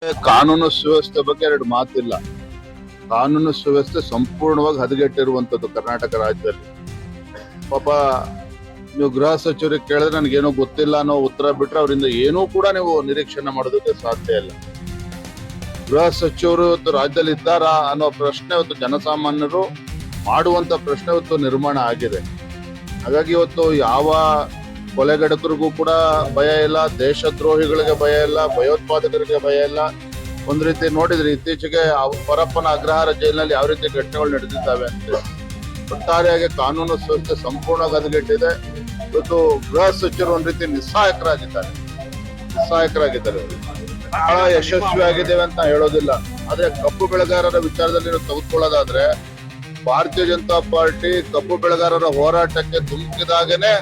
ಕಾನೂನು ಸುವ್ಯವಸ್ಥೆ ಬಗ್ಗೆ ಎರಡು ಮಾತಿಲ್ಲ. ಕಾನೂನು ಸುವ್ಯವಸ್ಥೆ ಸಂಪೂರ್ಣವಾಗಿ ಹದಗೆಟ್ಟಿರುವಂತದ್ದು ಕರ್ನಾಟಕ ರಾಜ್ಯದಲ್ಲಿ. ಪಾಪ ನೀವು ಗೃಹ ಸಚಿವರಿಗೆ ಕೇಳಿದ್ರೆ ನನಗೇನೋ ಗೊತ್ತಿಲ್ಲ ಅನ್ನೋ ಉತ್ತರ ಬಿಟ್ರೆ ಅವರಿಂದ ಏನೂ ಕೂಡ ನೀವು ನಿರೀಕ್ಷಣೆ ಮಾಡೋದಕ್ಕೆ ಸಾಧ್ಯ ಇಲ್ಲ. ಗೃಹ ಸಚಿವರು ಇವತ್ತು ರಾಜ್ಯದಲ್ಲಿ ಇದ್ದಾರಾ ಅನ್ನೋ ಪ್ರಶ್ನೆ ಇವತ್ತು ಜನಸಾಮಾನ್ಯರು ಮಾಡುವಂತ ಪ್ರಶ್ನೆ ಇವತ್ತು ನಿರ್ಮಾಣ ಆಗಿದೆ. ಹಾಗಾಗಿ ಇವತ್ತು ಯಾವ ಕೊಲೆಗಡಕರಿಗೂ ಕೂಡ ಭಯ ಇಲ್ಲ, ದೇಶದ್ರೋಹಿಗಳಿಗೆ ಭಯ ಇಲ್ಲ, ಭಯೋತ್ಪಾದಕರಿಗೆ ಭಯ ಇಲ್ಲ. ಒಂದ್ ರೀತಿ ನೋಡಿದ್ರಿ ಇತ್ತೀಚೆಗೆ ಪರಪ್ಪನ ಅಗ್ರಹಾರ ಜೈಲಿನಲ್ಲಿ ಯಾವ ರೀತಿ ಘಟನೆಗಳು ನಡೆದಿದ್ದಾವೆ ಅಂತ. ಒಟ್ಟಾರೆಯಾಗಿ ಕಾನೂನು ಸುವ್ಯವಸ್ಥೆ ಸಂಪೂರ್ಣ ಗದಗೆಟ್ಟಿದೆ ಇವತ್ತು ಗೃಹ ಸಚಿವರು ಒಂದ್ ರೀತಿ ನಿಸ್ಸಹಾಯಕರಾಗಿದ್ದಾರೆ ನಿಸ್ಸಹಾಯಕರಾಗಿದ್ದಾರೆ ಬಹಳ ಯಶಸ್ವಿ ಆಗಿದ್ದೇವೆ ಅಂತ ಹೇಳೋದಿಲ್ಲ. ಆದ್ರೆ ಕಬ್ಬು ಬೆಳೆಗಾರರ ವಿಚಾರದಲ್ಲಿ ನಾವು ತೆಗೆದುಕೊಳ್ಳೋದಾದ್ರೆ, ಭಾರತೀಯ ಜನತಾ ಪಾರ್ಟಿ ಕಬ್ಬು ಬೆಳೆಗಾರರ ಹೋರಾಟಕ್ಕೆ ಧುಮುಕಿದಾಗನೇ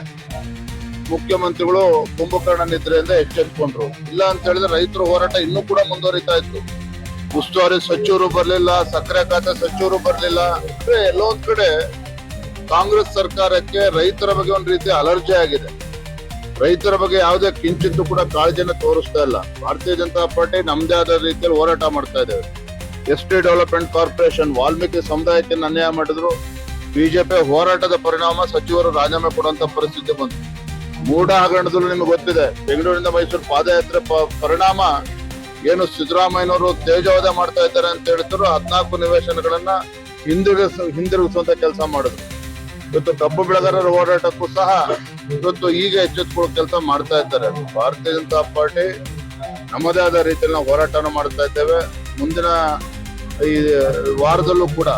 ಮುಖ್ಯಮಂತ್ರಿಗಳು ಕುಂಭಕರ್ಣ ನಿದ್ರೆಯಿಂದ ಎಚ್ಚೆತ್ಕೊಂಡ್ರು. ಇಲ್ಲ ಅಂತ ಹೇಳಿದ್ರೆ ರೈತರ ಹೋರಾಟ ಇನ್ನೂ ಕೂಡ ಮುಂದುವರಿತಾ ಇತ್ತು. ಉಸ್ತುವಾರಿ ಸಚಿವರು ಬರಲಿಲ್ಲ, ಸಕ್ಕರೆ ಖಾತೆ ಸಚಿವರು ಬರಲಿಲ್ಲ. ಅಂದ್ರೆ ಎಲ್ಲೋ ಒಂದ್ ಕಡೆ ಕಾಂಗ್ರೆಸ್ ಸರ್ಕಾರಕ್ಕೆ ರೈತರ ಬಗ್ಗೆ ಒಂದು ರೀತಿ ಅಲರ್ಜಿ ಆಗಿದೆ. ರೈತರ ಬಗ್ಗೆ ಯಾವುದೇ ಕಿಂಚಿತ್ತು ಕೂಡ ಕಾಳಜಿನ ತೋರಿಸ್ತಾ ಇಲ್ಲ. ಭಾರತೀಯ ಜನತಾ ಪಾರ್ಟಿ ನಮ್ದೇ ಆದ ರೀತಿಯಲ್ಲಿ ಹೋರಾಟ ಮಾಡ್ತಾ ಇದ್ದೇವೆ S T development corporation Valmiki ಸಮುದಾಯಕ್ಕೆ ಅನ್ಯಾಯ ಮಾಡಿದ್ರು. ಬಿಜೆಪಿ ಹೋರಾಟದ ಪರಿಣಾಮ ಸಚಿವರು ರಾಜೀನಾಮೆ ಕೊಡುವಂತ ಪರಿಸ್ಥಿತಿ ಬಂತು. ಮೂಡ ಹಗರಣದಲ್ಲೂ ನಿಮ್ಗೆ ಗೊತ್ತಿದೆ. ಬೆಂಗಳೂರಿಂದ ಮೈಸೂರು ಪಾದಯಾತ್ರೆ ಪರಿಣಾಮ ಏನು ಸಿದ್ದರಾಮಯ್ಯನವರು ತೇಜೋವಧ ಮಾಡ್ತಾ ಇದ್ದಾರೆ ಅಂತ ಹೇಳಿದ್ರು ಹದಿನಾಲ್ಕು ನಿವೇಶನಗಳನ್ನ ಹಿಂದಿರುಗಿಸ, ಹಿಂದಿರುಗಿಸುವಂತ ಕೆಲಸ ಮಾಡಿದ್ರು. ಇವತ್ತು ಕಬ್ಬು ಬೆಳೆಗಾರರ ಹೋರಾಟಕ್ಕೂ ಸಹ ಇವತ್ತು ಈಗ ಎಚ್ಚೆತ್ಕೊಳ್ಳೋ ಕೆಲಸ ಮಾಡ್ತಾ ಇದ್ದಾರೆ. ಭಾರತೀಯ ಜನತಾ ಪಾರ್ಟಿ ನಮ್ಮದೇ ಆದ ರೀತಿಯಲ್ಲಿ ನಾವು ಹೋರಾಟನ ಮಾಡ್ತಾ ಇದ್ದೇವೆ. ಮುಂದಿನ ಈ ವಾರದಲ್ಲೂ ಕೂಡ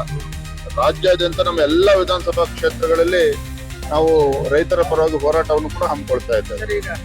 ರಾಜ್ಯಾದ್ಯಂತ ನಮ್ಮ ಎಲ್ಲ ವಿಧಾನಸಭಾ ಕ್ಷೇತ್ರಗಳಲ್ಲಿ ನಾವು ರೈತರ ಪರವಾಗಿ ಹೋರಾಟವನ್ನು ಕೂಡ ಹಮ್ಮಿಕೊಳ್ತಾ ಇದ್ದೇವೆ.